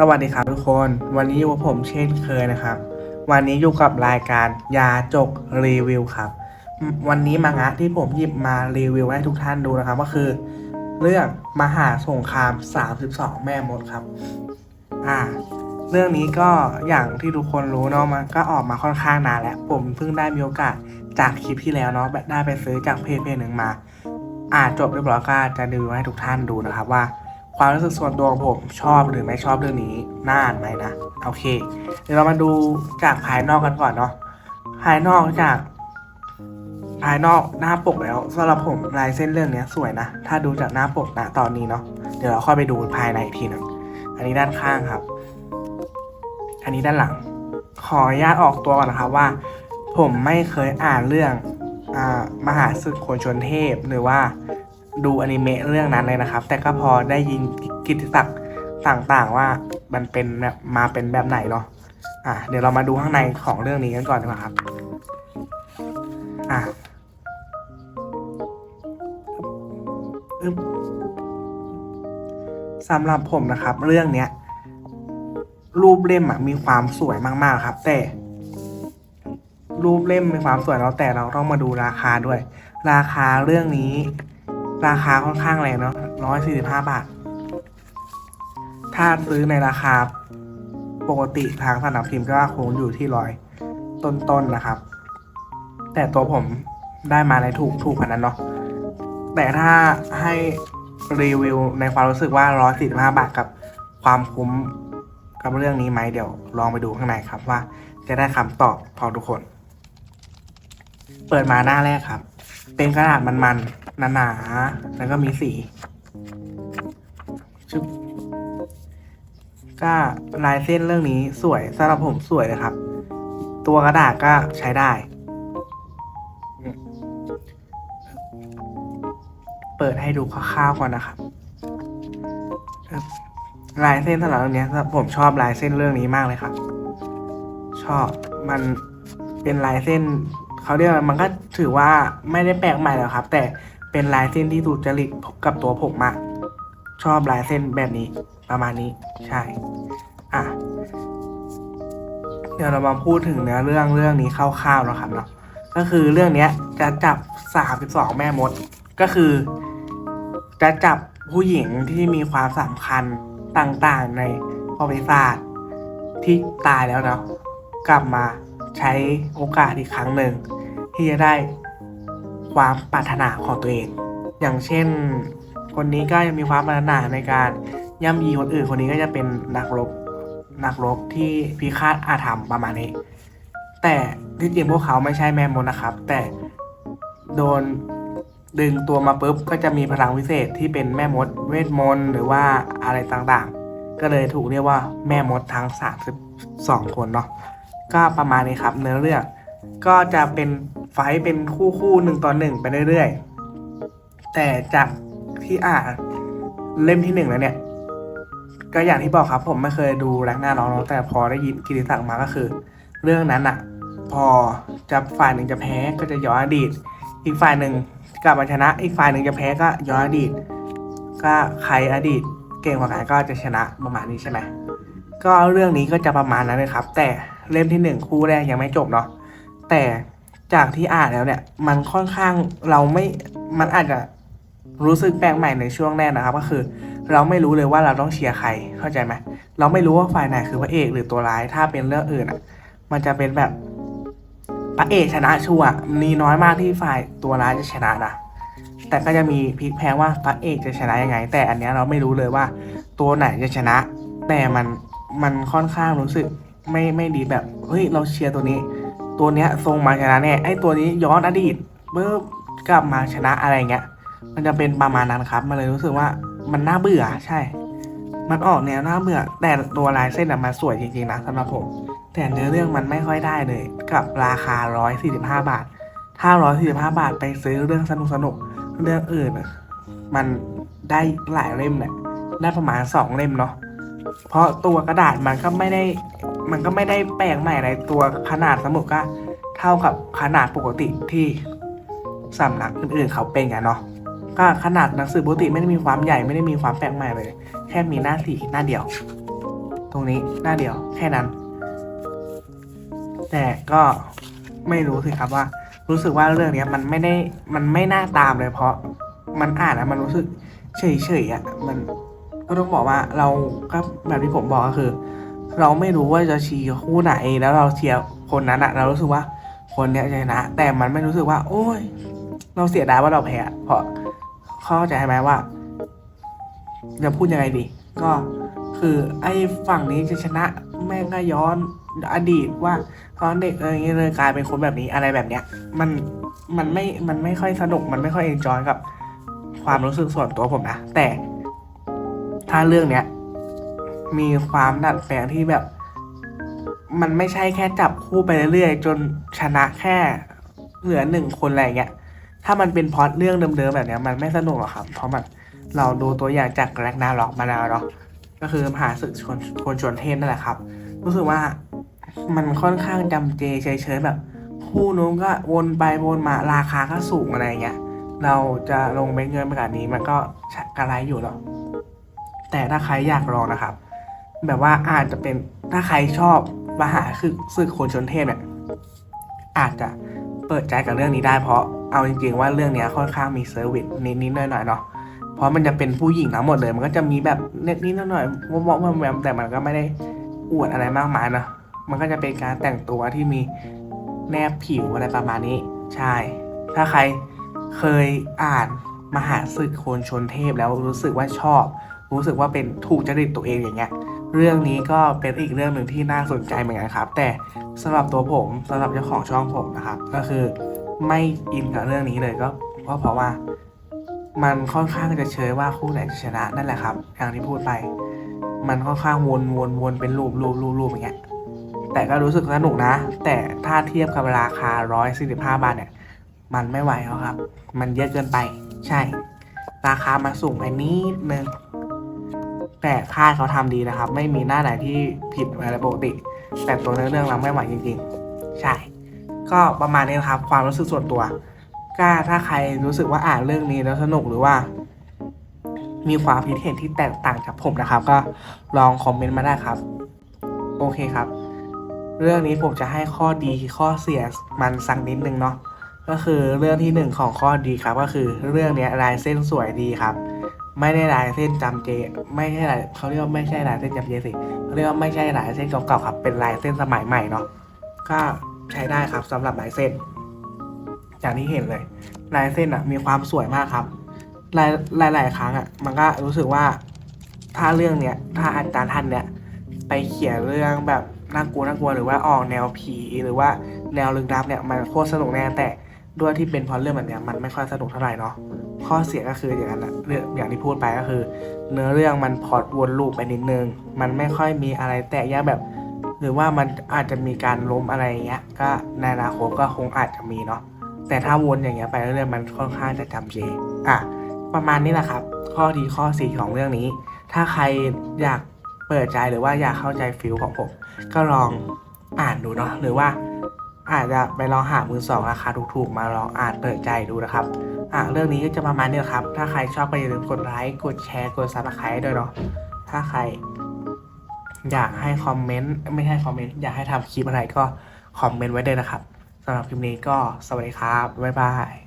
สวัสดีครับทุกคน วันนี้อยู่กับผมเช่นเคยนะครับ วันนี้อยู่กับรายการยาจกรีวิวครับ วันนี้มังงะที่ผมหยิบมารีวิวให้ทุกท่านดูนะครับ ก็คือ เรื่องมหาสงคราม 32 แม่มดครับ อ่า เรื่องนี้ก็อย่างที่ทุกคนรู้เนาะมันก็ออกมาค่อนข้างนานแล้ว ผมเพิ่งได้มีโอกาสจากคลิปที่แล้วเนาะแบบได้ไปซื้อจากเพจเพจหนึ่งมา อ่าจบเรียบร้อยก็จะดูให้ทุกท่านดูนะครับว่า ความรู้สึกส่วนตัวของผมชอบหรือไม่ชอบเรื่องนี้น่าอ่านไหมนะโอเค เดี๋ยวเรามาดูจากภายนอกกันก่อนเนาะภายนอกจาก ภายนอกหน้าปกแล้วสำหรับผมลายเส้นเรื่องนี้สวยนะ ถ้าดูจากหน้าปกนะตอนนี้เนาะเดี๋ยวเราค่อยไปดูภายในอีกทีหนึงอันนี้ด้านข้างครับ อันนี้ด้านหลัง ขออนุญาตออกตัวก่อนนะครับว่า ผมไม่เคยอ่านเรื่องอมหาศึกคนชนเทพหรือว่า ดูอนิเมะเรื่องนั้นเลยนะครับ แต่ก็พอได้ยินกิตติศักดิ์ต่างๆว่ามันเป็นแบบมาเป็นแบบไหนเนาะอะเดี๋ยวเรามาดูข้างในของเรื่องนี้กันก่อนดีกว่าครับอะสำหรับผมนะครับ เรื่องเนี้ยรูปเล่มอะมีความสวยมากๆครับ แต่ รูปเล่มมีความสวยแล้วแต่เราต้องมาดูราคาด้วย ราคาเรื่องนี้ ราคาค่อนข้างแรงเนาะร้อยสี่สิบห้าบาท ถ้าซื้อในราคาปกติทางสนามพิมพ์ก็คงอยู่ที่ร้อยต้นๆนนะครับ แต่ตัวผมได้มาในถูกถูกขนาดนั้นเนาะ แต่ถ้าให้รีวิวในความรู้สึกว่าร้อยสี่สิบห้าบาทกับความคุ้มกับเรื่องนี้ไหมเดี๋ยวลองไปดูข้างในครับว่าจะได้คำตอบพอทุกคน เปิดมาหน้าแรกครับ เป็นกระดาษมันๆ หนาๆ แล้วก็มีสีชึบก็ลายเส้นเรื่องนี้สวยสำหรับผมสวยเลยครับ ตัวกระดาษก็ใช้ได้ เปิดให้ดูคร่าวๆก่อนนะครับลายเส้นสำหรับเรื่องนี้ผมชอบลายเส้นเรื่องนี้มากเลยครับ ชอบมันเป็นลายเส้นเขาเรียกมันก็ถือว่าไม่ได้แปลกใหม่หรอกครับ แต่ เป็นลายเส้นที่ถูกจริตกับตัวผมมาชอบลายเส้นแบบนี้ ประมาณนี้ใช่ อะ เดี๋ยวเรามาพูดถึงเนื้อเรื่องเรื่องนี้คร่าวๆนะครับเนาะก็คือเรื่องเนี้ยจะจับสามสิบสองแม่มด ก็คือ จะจับผู้หญิงที่มีความสำคัญต่างๆในประวัติศาสตร์ที่ตายแล้วเนาะกลับมาใช้โอกาสอีกครั้งหนึ่งที่จะได้ ความปรารถนาของตัวเอง อย่างเช่น คนนี้ก็ยังมีความปรารถนาในการย่ำยีคนอื่น คนนี้ก็จะเป็นนักรบนักรบที่พิฆาตอาธรรมประมาณนี้ แต่ที่จริงพวกเขาไม่ใช่แม่มดนะครับ แต่โดนดึงตัวมาปุ๊บก็จะมีพลังวิเศษที่เป็นแม่มดเวทมนต์หรือว่าอะไรต่างๆ ก็เลยถูกเรียกว่าแม่มดทั้ง 32 คนเนาะก็ประมาณนี้ครับเนื้อเรื่องก็จะเป็น ไฟเป็นคู่คู่หนึ่งต่อหนึ่งไปเรื่อยๆ แต่จากที่อ่านเล่มที่หนึ่งแล้วเนี่ย ก็อย่างที่บอกครับ ผมไม่เคยดูแรงหน้าน้องแต่พอได้ยินกิติศักดิ์มาก็คือ เรื่องนั้นอะพอจะฝ่ายหนึ่งจะแพ้ก็จะย้อนอดีต อีกฝ่ายหนึ่งกลับมาชนะ อีกฝ่ายหนึ่งจะแพ้ก็ย้อนอดีต ก็ใครอดีต เก่งกว่ากันก็จะชนะประมาณนี้ใช่ไหมก็เรื่องนี้ก็จะประมาณนั้นเลยครับ แต่เล่มที่หนึ่งคู่แรกยังไม่จบเนาะแต่ จากที่อ่านแล้วเนี่ย มันค่อนข้างเราไม่มันอาจจะรู้สึกแปลกใหม่ในช่วงแรกนะครับ ก็คือ เราไม่รู้เลยว่าเราต้องเชียร์ใครเข้าใจไหมเราไม่รู้ว่าฝ่ายไหนคือพระเอกหรือตัวร้ายถ้าเป็นเรื่องอื่นอะ มันจะเป็นแบบพระเอกชนะชัวร์มีน้อยมากที่ฝ่ายตัวร้ายจะชนะนะแต่ก็จะมีพลิกแพ้ว่าพระเอกจะชนะยังไง แต่อันเนี้ยเราไม่รู้เลยว่า ตัวไหนจะชนะ แต่มันมันค่อนข้างรู้สึกไม่ไม่ดีแบบเฮ้ยเราเชียร์ตัวนี้ ตัวเนี้ยทรงมาชนะแน่ไอ้ตัวนี้ย้อนอดีตเมื่อกลับมาชนะอะไรเงี้ย มันจะเป็นประมาณนั้นครับ มันเลยรู้สึกว่ามันน่าเบื่อใช่ มันออกแนวน่าเบื่อ แต่ตัวลายเส้นอะมันสวยจริงๆนะสำหรับผม แต่เนื้อเรื่องมันไม่ค่อยได้เลย กับราคา 145 บาท ถ้า 145 บาทไปซื้อเรื่องสนุกสนุกๆเรื่องอื่น มันได้หลายเล่มเนี่ยได้ประมาณ 2 เล่มเนาะเพราะตัวกระดาษมันก็ไม่ได้ มันก็ไม่ได้แปลกใหม่อะไรตัวขนาดสมุดก็เท่ากับขนาดปกติที่สำนักอื่นๆเขาเป็นกันเนาะก็ขนาดหนังสือปกติไม่ได้มีความใหญ่ไม่ได้มีความแปลกใหม่เลย แค่มีหน้าสีหน้าเดียว ตรงนี้หน้าเดียวแค่นั้น แต่ก็ไม่รู้สิครับว่า รู้สึกว่าเรื่องนี้มันไม่ได้มันไม่น่าตามเลยเพราะมันอ่านแล้วมันรู้สึกเฉยๆอะมันก็ต้องบอกว่าเราก็แบบที่ผมบอกก็คือ เราไม่รู้ว่าจะเชียร์คู่ไหนแล้วเราเชียร์คนนั้นอะเรารู้สึกว่าคนเนี้ยจะชนะ แต่มันไม่รู้สึกว่า โอ้ย เราเสียดายว่าเราแพ้เพราะเข้าใจไหมว่าจะพูดยังไงดี ก็คือไอ้ฝั่งนี้จะชนะแม่งก็ย้อนอดีตว่าตอนเด็กเอออย่างเงี้ยเลยกลายเป็นคนแบบนี้อะไรแบบเนี้ย มันมันไม่มันไม่ค่อยสนุกมันไม่ค่อยเอนจอยกับ ความรู้สึกส่วนตัวผมนะแต่ถ้าเรื่องเนี้ย มีความดัดแปลงที่แบบ มันไม่ใช่แค่จับคู่ไปเรื่อยๆ จนชนะแค่เหลือหนึ่งคนอะไรเงี้ย ถ้ามันเป็นพอตเรื่องเดิมๆแบบเนี้ย มันไม่สนุกหรอกครับ เพราะมันเราดูตัวอย่างจากแร็กนาล็อกมาแล้วเนาะก็คือมหาศึกชนคนชนเทพนั่นแหละครับ รู้สึกว่ามันค่อนข้างจำเจเฉยๆแบบคู่นู้นก็วนไปวนมาราคาก็สูงอะไรเงี้ย เราจะลงเม็ดเงินไปกับนี้มันก็กระไรอยู่หรอกแต่ถ้าใครอยากลองนะครับ แบบว่าอาจจะเป็นถ้าใครชอบมหาศึกศึกคนชนเทพเนี่ยอาจจะเปิดใจกับเรื่องนี้ได้เพราะเอาจริงๆว่าเรื่องเนี้ยค่อนข้างมีเซอร์วิสนิดๆหน่อยๆเนาะเพราะมันจะเป็นผู้หญิงทั้งหมดเลย มันก็จะมีแบบเน็ตนิดหน่อยๆวอกๆแวมๆแต่มันก็ไม่ได้อวดอะไรมากมายเนาะมันก็จะเป็นการแต่งตัวที่มีแนบผิวอะไรประมาณนี้ใช่ ถ้าใครเคยอ่านมหาศึกโคนชนเทพแล้วรู้สึกว่าชอบ รู้สึกว่าเป็นถูกจริตตัวเองอย่างเงี้ย เรื่องนี้ก็เป็นอีกเรื่องหนึ่งที่น่าสนใจเหมือนกันครับ แต่สำหรับตัวผมสำหรับเจ้าของช่องผมนะครับ ก็คือไม่อินกับเรื่องนี้เลยก็ก็เพราะว่า มันค่อนข้างจะเชยว่าคู่ไหนจะชนะนั่นแหละครับ อย่างที่พูดไป มันค่อนข้างวนวนวนเป็นรูปรูปรูปรูปอย่างเงี้ยแต่ก็รู้สึกสนุกนะ แต่ถ้าเทียบกับราคา 145 บาทเนี่ย มันไม่ไหวแล้วครับ มันเยอะเกินไป ใช่ ราคามันสูงไปนิดนึง แต่ค่ายเขาทำดีนะครับ ไม่มีหน้าไหนที่ผิดอะไรปกติ แต่ตัวเนื้อเรื่องเราไม่ไหวจริงๆ ใช่ ก็ประมาณนี้นะครับ ความรู้สึกส่วนตัวก็ถ้าใครรู้สึกว่าอ่านเรื่องนี้แล้วสนุกหรือว่า มีความคิดเห็นที่แตกต่างจากผมนะครับ ก็ลองคอมเมนต์มาได้ครับ โอเคครับ เรื่องนี้ผมจะให้ข้อดีข้อเสียมันสักนิดนึงเนาะก็คือเรื่องที่หนึ่งของข้อดีครับ ก็คือเรื่องนี้ลายเส้นสวยดีครับ ไม่ได้ลายเส้นจำเจ ไม่ใช่ลายเขาเรียกว่าไม่ใช่ลายเส้นจำเจสิเขาเรียกว่าไม่ใช่ลายเส้นเก่าๆครับ เป็นลายเส้นสมัยใหม่เนาะก็ใช้ได้ครับสำหรับลายเส้น อย่างที่เห็นเลย ลายเส้นอะ มีความสวยมากครับหลายหลายหลายครั้งอะ มันก็รู้สึกว่าถ้าเรื่องเนี้ย ถ้าอาจารย์ท่านเนี้ยไปเขียนเรื่องแบบน่ากลัวน่ากลัวหรือว่าออกแนวผีหรือว่าแนวลึกลับเนี่ยมันโคตรสนุกแน่แต่ ด้วยที่เป็นพราะเรื่องแบบเนี้ยมันไม่ค่อยสนุกเท่าไหร่เนาะข้อเสียก็คืออย่างนั้นแหละเรื่องอย่างที่พูดไปก็คือ เนื้อเรื่องมันพอดวนลูปไปนิดนึง มันไม่ค่อยมีอะไรแตกแยกแบบ หรือว่ามันอาจจะมีการล้มอะไรอย่างเงี้ย ก็ในอนาคตก็คงอาจจะมีเนาะแต่ถ้าวนอย่างเงี้ยไปเรื่อยๆมันค่อนข้างจะจำเจอะประมาณนี้แหละครับ ข้อดีข้อเสียของเรื่องนี้ ถ้าใครอยากเปิดใจหรือว่าอยากเข้าใจฟิลของผม ก็ลองอ่านดูเนาะหรือว่า อาจจะไปลองหามือสองราคาถูกๆ มาลองอ่านเปิดใจดูนะครับอะเรื่องนี้ก็จะประมาณนี้ครับ ถ้าใครชอบก็อย่าลืมกดไลค์กดแชร์กดซับสไครต์ด้วยเนาะถ้าใคร อยากให้คอมเมนต์ไม่ใช่คอมเมนต์อยากให้ทำคลิปอะไรก็คอมเมนต์ไว้เลยนะครับสำหรับคลิปนี้ก็สวัสดีครับบ๊ายบาย